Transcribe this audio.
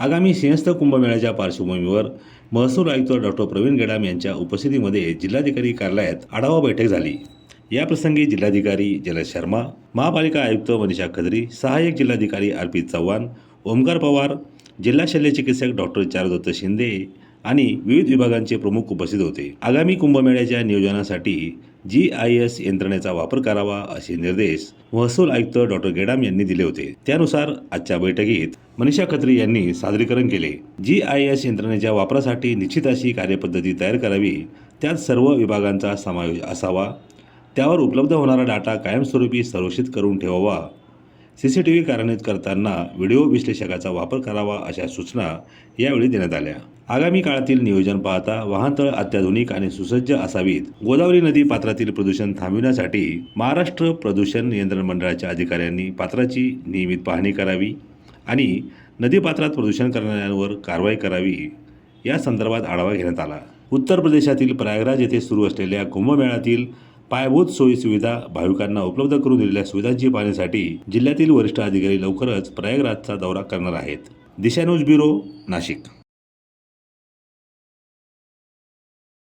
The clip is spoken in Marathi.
आगामी सिंहस्थ कुंभमेळ्याच्या पार्श्वभूमीवर महसूल आयुक्त डॉक्टर प्रवीण गेडाम यांच्या उपस्थितीमध्ये जिल्हाधिकारी कार्यालयात आढावा बैठक झाली. याप्रसंगी जिल्हाधिकारी जलद शर्मा महापालिका आयुक्त मनीषा खदरी सहाय्यक जिल्हाधिकारी अर्पित चव्हाण ओमकार पवार जिल्हा शल्यचिकित्सक डॉक्टर चारुदत्त शिंदे आणि विविध विभागांचे प्रमुख उपस्थित होते. आगामी कुंभमेळ्याच्या नियोजनासाठी जी आय एस यंत्रणेचा वापर करावा असे निर्देश महसूल आयुक्त डॉक्टर गेडाम यांनी दिले होते. त्यानुसार आजच्या बैठकीत मनीषा खत्री यांनी सादरीकरण केले. जी आय एस यंत्रणेच्या वापरासाठी निश्चित अशी कार्यपद्धती तयार करावी. त्यात सर्व विभागांचा समावेश असावा. त्यावर उपलब्ध होणारा डाटा कायमस्वरूपी संरक्षित करून ठेवावा. सी सी टी व्ही कार्यान्वित करताना व्हिडिओ विश्लेषकाचा वापर करावा अशा सूचना यावेळी देण्यात आल्या. आगामी काळातील नियोजन पाहता वाहनतळ अत्याधुनिक आणि सुसज्ज असावीत. गोदावरी नदी पात्रातील प्रदूषण थांबविण्यासाठी महाराष्ट्र प्रदूषण नियंत्रण मंडळाच्या अधिकाऱ्यांनी पात्राची नियमित पाहणी करावी आणि नदीपात्रात प्रदूषण करणाऱ्यांवर कारवाई करावी या संदर्भात आढावा घेण्यात आला. उत्तर प्रदेशातील प्रयागराज येथे सुरू असलेल्या कुंभमेळ्यातील पायाभूत सोयी सुविधा भाविकांना उपलब्ध करून दिलेल्या सुविधांची पाहण्यासाठी जिल्ह्यातील वरिष्ठ अधिकारी लवकरच प्रयागराजचा दौरा करणार आहेत. Disha news bureau Nashik.